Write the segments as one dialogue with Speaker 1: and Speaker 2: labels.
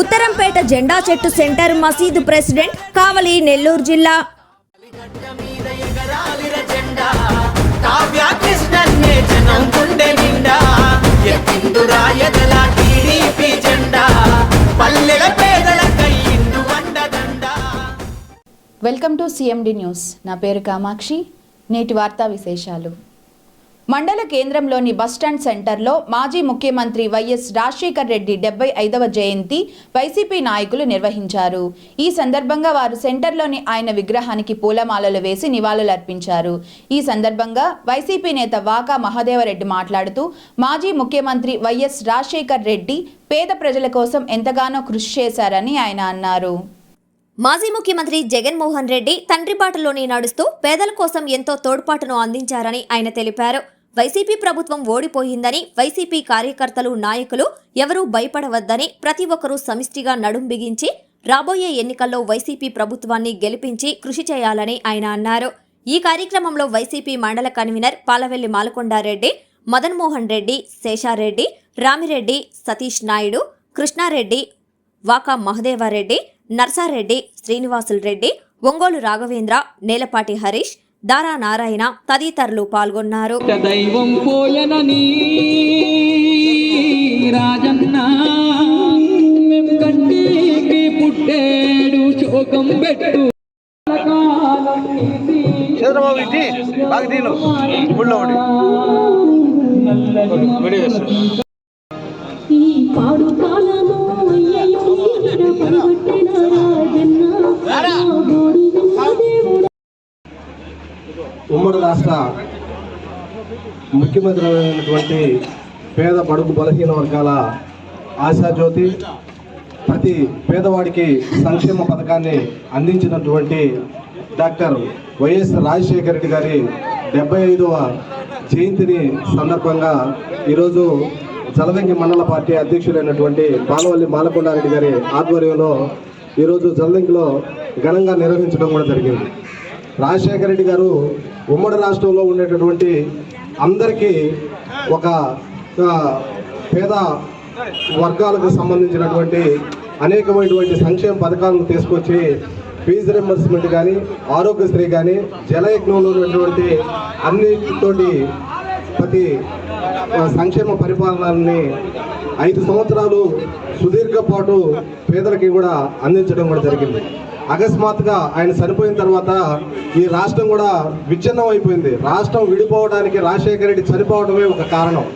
Speaker 1: ఉత్తరంపేట జెండా చెట్టు సెంటర్ మసీదు ప్రెసిడెంట్ కావలి నెల్లూరు జిల్లా.
Speaker 2: జెండా జెండా
Speaker 3: వెల్కమ్ టు సిఎండి న్యూస్. నా పేరు కామాక్షి. నేటి వార్తా విశేషాలు. మండల కేంద్రంలోని బస్టాండ్ సెంటర్లో మాజీ ముఖ్యమంత్రి వైఎస్ రాజశేఖర్ రెడ్డి డెబ్బై ఐదవ జయంతి వైసీపీ నాయకులు నిర్వహించారు. ఈ సందర్భంగా వారు సెంటర్లోని ఆయన విగ్రహానికి పూలమాలలు వేసి నివాళులర్పించారు. ఈ సందర్భంగా వైసీపీ నేత వాకా మహాదేవరెడ్డి మాట్లాడుతూ మాజీ ముఖ్యమంత్రి వైఎస్ రాజశేఖర్ రెడ్డి పేద ప్రజల కోసం ఎంతగానో కృషి చేశారని ఆయన అన్నారు.
Speaker 1: మాజీ ముఖ్యమంత్రి జగన్మోహన్ రెడ్డి తండ్రి బాటలోనే నడుస్తూ పేదల కోసం ఎంతో తోడ్పాటును అందించారని ఆయన తెలిపారు. వైసీపీ ప్రభుత్వం ఓడిపోయిందని వైసీపీ కార్యకర్తలు నాయకులు ఎవరూ భయపడవద్దని ప్రతి ఒక్కరూ సమిష్టిగా నడుం బిగించి రాబోయే ఎన్నికల్లో వైసీపీ ప్రభుత్వాన్ని గెలిపించి కృషి చేయాలని ఆయన అన్నారు. ఈ కార్యక్రమంలో వైసీపీ మండల కన్వీనర్ పాలవెల్లి మాలకొండారెడ్డి మదన్మోహన్ రెడ్డి శేషారెడ్డి రామిరెడ్డి సతీష్ నాయుడు కృష్ణారెడ్డి వాకా మహదేవారెడ్డి నర్సారెడ్డి శ్రీనివాసులు రెడ్డి ఒంగోలు రాఘవేంద్ర నేలపాటి హరీష్ దారా నారాయణ తదితరులు పాల్గొన్నారు.
Speaker 4: ఇష్ట దైవం పోయనని రాజన్న మేం కంటికి పుట్టాడు శోకం పెట్టు.
Speaker 5: చంద్రబాబు బాగా ఊళ్ళో ముఖ్యమంత్రి అయినటువంటి పేద బడుగు బలహీన వర్గాల ఆశాజ్యోతి ప్రతి పేదవాడికి సంక్షేమ పథకాన్ని అందించినటువంటి డాక్టర్ వైఎస్ రాజశేఖర రెడ్డి గారి డెబ్బై ఐదవ జయంతిని సందర్భంగా ఈరోజు జలదంగి మండల పార్టీ అధ్యక్షులైనటువంటి బాలవల్లి మాలకొండారెడ్డి గారి ఆధ్వర్యంలో ఈరోజు జలదంకిలో ఘనంగా నిర్వహించడం కూడా జరిగింది. రాజశేఖర రెడ్డి గారు ఉమ్మడి రాష్ట్రంలో ఉండేటటువంటి అందరికీ ఒక పేద వర్గాలకు సంబంధించినటువంటి అనేకమైనటువంటి సంక్షేమ పథకాలను తీసుకొచ్చి ఫీజు రింబర్స్మెంట్ కానీ ఆరోగ్యశ్రీ కానీ జలయజ్ఞంలో ఉన్నటువంటి అన్నిటితోటి ప్రతి సంక్షేమ పరిపాలనని ఐదు సంవత్సరాలు సుదీర్ఘ పాటు పేదలకి కూడా అందించడం కూడా జరిగింది. అకస్మాత్తుగా ఆయన చనిపోయిన తర్వాత ఈ రాష్ట్రం కూడా విచ్ఛిన్నం అయిపోయింది రాష్ట్రం విడిపోవడానికి రాజశేఖర రెడ్డి చనిపోవడమే ఒక కారణం.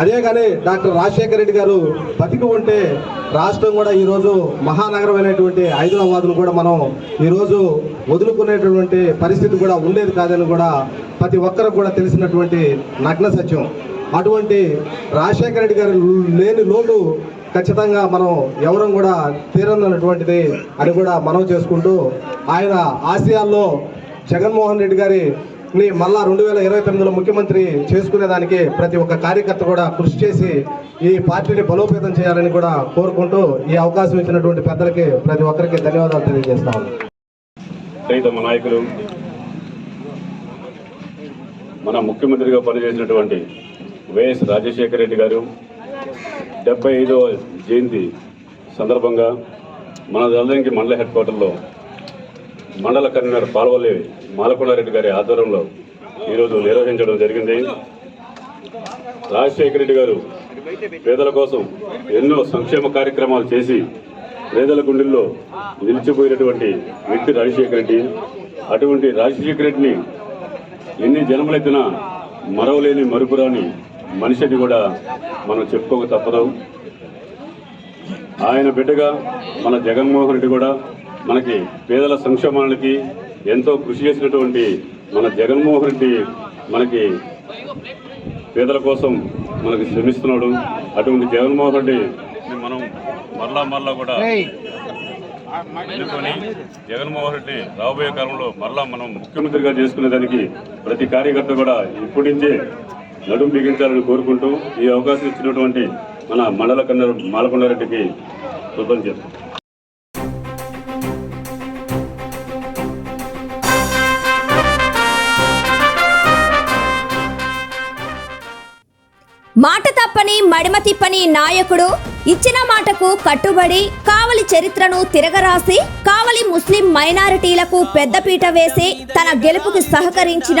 Speaker 5: అదే కానీ డాక్టర్ రాజశేఖర రెడ్డి గారు బతికి ఉంటే రాష్ట్రం కూడా ఈరోజు మహానగరం అయినటువంటి హైదరాబాద్ను కూడా మనం ఈరోజు వదులుకునేటటువంటి పరిస్థితి కూడా ఉండేది కాదని కూడా ప్రతి ఒక్కరికి కూడా తెలిసినటువంటి నగ్న సత్యం. అటువంటి రాజశేఖర రెడ్డి గారు లేని లోటు ఖచ్చితంగా మనం ఎవరం కూడా తీరనటువంటిది అని కూడా మనం చేసుకుంటూ ఆయన ఆశయాల్లో జగన్మోహన్ రెడ్డి గారి ని మళ్ళా రెండు వేల ఇరవై తొమ్మిదిలో ముఖ్యమంత్రి చేసుకునేదానికి ప్రతి ఒక్క కార్యకర్త కూడా కృషి చేసి ఈ పార్టీని బలోపేతం చేయాలని కూడా కోరుకుంటూ ఈ అవకాశం ఇచ్చినటువంటి పెద్దలకి ప్రతి ఒక్కరికి ధన్యవాదాలు తెలియజేస్తా
Speaker 6: నాయకులు మన ముఖ్యమంత్రిగా పనిచేసినటువంటి వైఎస్ రాజశేఖర రెడ్డి గారు డెబ్బై ఐదవ జయంతి సందర్భంగా మన దళానికి మండల హెడ్ క్వార్టర్లో మండల కన్వీనర్ పాల్వల్లి మాలకొండారెడ్డి గారి ఆధ్వర్యంలో ఈరోజు నిర్వహించడం జరిగింది. రాజశేఖర రెడ్డి గారు పేదల కోసం ఎన్నో సంక్షేమ కార్యక్రమాలు చేసి పేదల గుండెల్లో నిలిచిపోయినటువంటి వ్యక్తి రాజశేఖర రెడ్డి అటువంటి రాజశేఖర రెడ్డిని ఎన్ని జన్మలెత్తినా మరవలేని మరుపురాని మనిషిని కూడా మనం చెప్పుకోక తప్పదు. ఆయన బిడ్డగా మన జగన్మోహన్ రెడ్డి కూడా మనకి పేదల సంక్షేమానికి ఎంతో కృషి చేసినటువంటి మన జగన్మోహన్ రెడ్డి మనకి పేదల కోసం మనకి శ్రమిస్తున్నాడు. అటువంటి జగన్మోహన్ రెడ్డి మనం మరలా మరలా కూడా ఎన్నుకొని జగన్మోహన్ రెడ్డి రాబోయే కాలంలో మరలా మనం ముఖ్యమంత్రిగా చేసుకునే దానికి ప్రతి కార్యకర్త కూడా ఇప్పటి నుంచే నడుం బిగించాలని కోరుకుంటూ ఈ అవకాశం ఇచ్చినటువంటి మన మండల కన్నర్ మాలకొండారెడ్డికి శుభం చేస్తాం
Speaker 1: మాట తప్పని మడిమ తిప్పని నాయకుడు ఇచ్చిన మాటకు కట్టుబడి కావలి చరిత్రను తిరగరాసి కావలి ముస్లిం మైనారిటీలకు పెద్దపీట వేసి తన గెలుపుకి సహకరించిన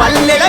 Speaker 2: పల్లెల